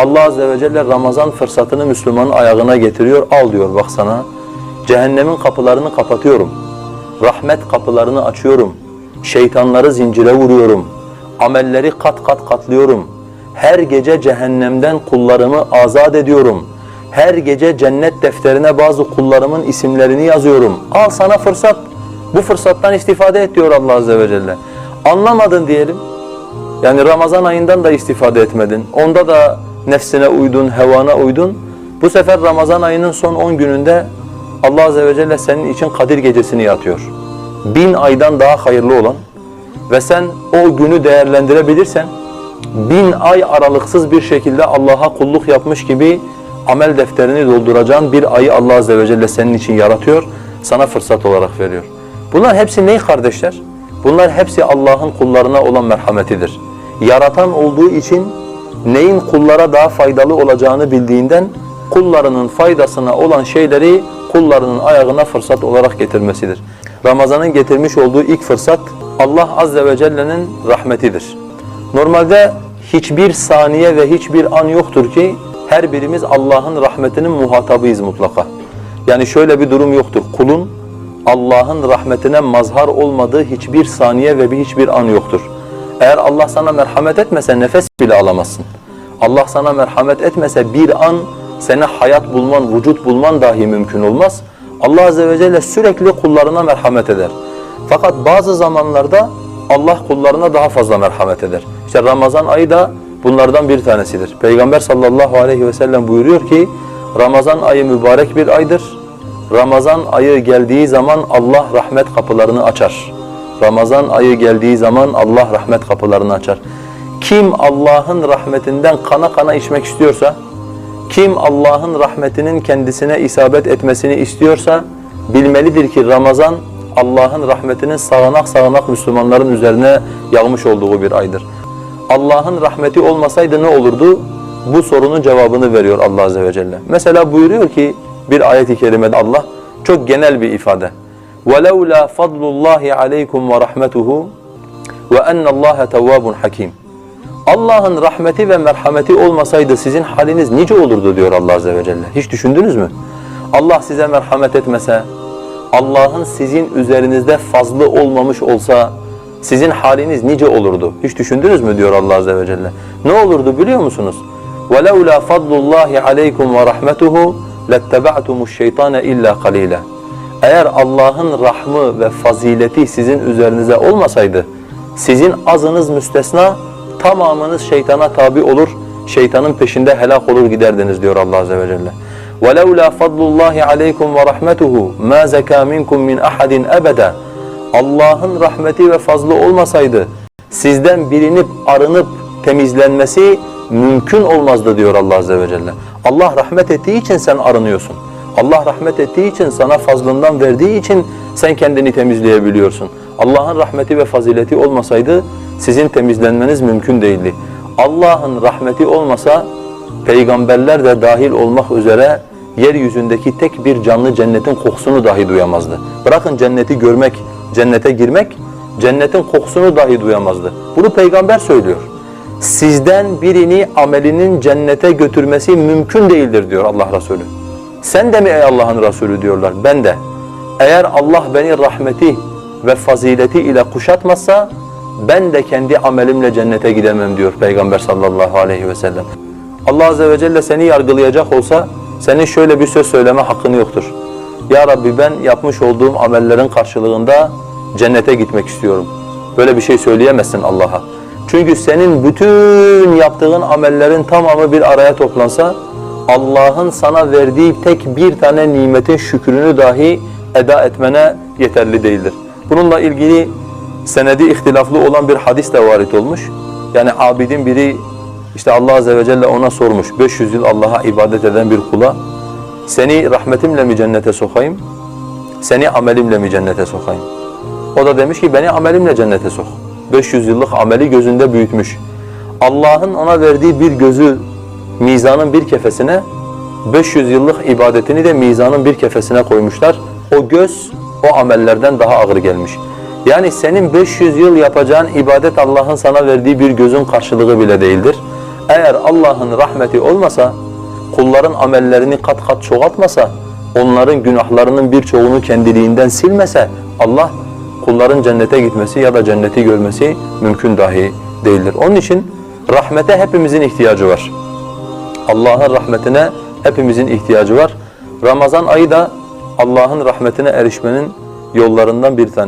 Allah Azze ve Celle Ramazan fırsatını Müslümanın ayağına getiriyor. Al diyor bak sana. Cehennemin kapılarını kapatıyorum. Rahmet kapılarını açıyorum. Şeytanları zincire vuruyorum. Amelleri kat kat katlıyorum. Her gece cehennemden kullarımı azat ediyorum. Her gece cennet defterine bazı kullarımın isimlerini yazıyorum. Al sana fırsat. Bu fırsattan istifade et diyor Allah Azze ve Celle. Anlamadın diyelim. Yani Ramazan ayından da istifade etmedin. Onda da nefsine uydun, hevana uydun. Bu sefer Ramazan ayının son 10 gününde Allah Azze ve Celle senin için Kadir gecesini yatıyor. Bin aydan daha hayırlı olan ve sen o günü değerlendirebilirsen bin ay aralıksız bir şekilde Allah'a kulluk yapmış gibi amel defterini dolduracağın bir ayı Allah Azze ve Celle senin için yaratıyor, sana fırsat olarak veriyor. Bunlar hepsi ney kardeşler? Bunlar hepsi Allah'ın kullarına olan merhametidir. Yaratan olduğu için neyin kullara daha faydalı olacağını bildiğinden kullarının faydasına olan şeyleri kullarının ayağına fırsat olarak getirmesidir. Ramazan'ın getirmiş olduğu ilk fırsat Allah Azze ve Celle'nin rahmetidir. Normalde hiçbir saniye ve hiçbir an yoktur ki her birimiz Allah'ın rahmetinin muhatabıyız mutlaka. Yani şöyle bir durum yoktur. Kulun Allah'ın rahmetine mazhar olmadığı hiçbir saniye ve bir hiçbir an yoktur. Eğer Allah sana merhamet etmese nefes bile alamazsın. Allah sana merhamet etmese bir an seni hayat bulman, vücut bulman dahi mümkün olmaz. Allah Azze ve Celle sürekli kullarına merhamet eder. Fakat bazı zamanlarda Allah kullarına daha fazla merhamet eder. İşte Ramazan ayı da bunlardan bir tanesidir. Peygamber sallallahu aleyhi ve sellem buyuruyor ki Ramazan ayı mübarek bir aydır. Ramazan ayı geldiği zaman Allah rahmet kapılarını açar. Ramazan ayı geldiği zaman Allah rahmet kapılarını açar. Kim Allah'ın rahmetinden kana kana içmek istiyorsa, kim Allah'ın rahmetinin kendisine isabet etmesini istiyorsa bilmelidir ki Ramazan Allah'ın rahmetinin sağanak sağanak Müslümanların üzerine yağmış olduğu bir aydır. Allah'ın rahmeti olmasaydı ne olurdu? Bu sorunun cevabını veriyor Allah Azze ve Celle. Mesela buyuruyor ki bir ayet-i kerimede Allah çok genel bir ifade. وَلَوْلَا فَضْلُ اللّٰهِ عَلَيْكُمْ وَرَحْمَتُهُ وَاَنَّ اللّٰهَ تَوَّابٌ حَكِيمٌ Allah'ın rahmeti ve merhameti olmasaydı sizin haliniz nice olurdu diyor Allah Azze ve Celle. Hiç düşündünüz mü? Allah size merhamet etmese, Allah'ın sizin üzerinizde fazlı olmamış olsa sizin haliniz nice olurdu? Hiç düşündünüz mü diyor Allah Azze ve Celle. Ne olurdu biliyor musunuz? وَلَوْلَا فَضْلُ اللّٰهِ عَلَيْكُمْ وَرَحْمَتُهُ لَاتَّبَعْتُمُ الشَّيْطَانَ اِلَّا قَلِيلًا Eğer Allah'ın rahmı ve fazileti sizin üzerinize olmasaydı, sizin azınız müstesna, tamamınız şeytana tabi olur, şeytanın peşinde helak olur giderdiniz diyor Allah Azze ve Celle. وَلَوْلَا فَضْلُ اللّٰهِ عَلَيْكُمْ وَرَحْمَتُهُ مَا زَكَى مِنْكُمْ مِنْ أَحَدٍ أَبَدًا Allah'ın rahmeti ve fazlı olmasaydı, sizden bilinip arınıp temizlenmesi mümkün olmazdı diyor Allah Azze ve Celle. Allah rahmet ettiği için sen arınıyorsun. Allah rahmet ettiği için sana fazlından verdiği için sen kendini temizleyebiliyorsun. Allah'ın rahmeti ve fazileti olmasaydı sizin temizlenmeniz mümkün değildi. Allah'ın rahmeti olmasa peygamberler de dahil olmak üzere yeryüzündeki tek bir canlı cennetin kokusunu dahi duyamazdı. Bırakın cenneti görmek, cennete girmek, cennetin kokusunu dahi duyamazdı. Bunu peygamber söylüyor. Sizden birini amelinin cennete götürmesi mümkün değildir diyor Allah Resulü. Sen de mi ey Allah'ın Resulü diyorlar. Ben de. Eğer Allah beni rahmeti ve fazileti ile kuşatmazsa ben de kendi amelimle cennete gidemem diyor Peygamber sallallahu aleyhi ve sellem. Allah azze ve celle seni yargılayacak olsa senin şöyle bir söz söyleme hakkın yoktur. Ya Rabbi ben yapmış olduğum amellerin karşılığında cennete gitmek istiyorum. Böyle bir şey söyleyemezsin Allah'a. Çünkü senin bütün yaptığın amellerin tamamı bir araya toplansa Allah'ın sana verdiği tek bir tane nimetin şükrünü dahi eda etmene yeterli değildir. Bununla ilgili senedi ihtilaflı olan bir hadis de varit olmuş. Yani abidin biri işte Allah Azze ve Celle ona sormuş. 500 yıl Allah'a ibadet eden bir kula seni rahmetimle mi cennete sokayım? Seni amelimle mi cennete sokayım? O da demiş ki beni amelimle cennete sok. 500 yıllık ameli gözünde büyütmüş. Allah'ın ona verdiği bir gözü mizanın bir kefesine, 500 yıllık ibadetini de mizanın bir kefesine koymuşlar. O göz o amellerden daha ağır gelmiş. Yani senin 500 yıl yapacağın ibadet Allah'ın sana verdiği bir gözün karşılığı bile değildir. Eğer Allah'ın rahmeti olmasa, kulların amellerini kat kat çoğaltmasa, onların günahlarının birçoğunu kendiliğinden silmese, Allah kulların cennete gitmesi ya da cenneti görmesi mümkün dahi değildir. Onun için rahmete hepimizin ihtiyacı var. Allah'ın rahmetine hepimizin ihtiyacı var. Ramazan ayı da Allah'ın rahmetine erişmenin yollarından bir tanesi.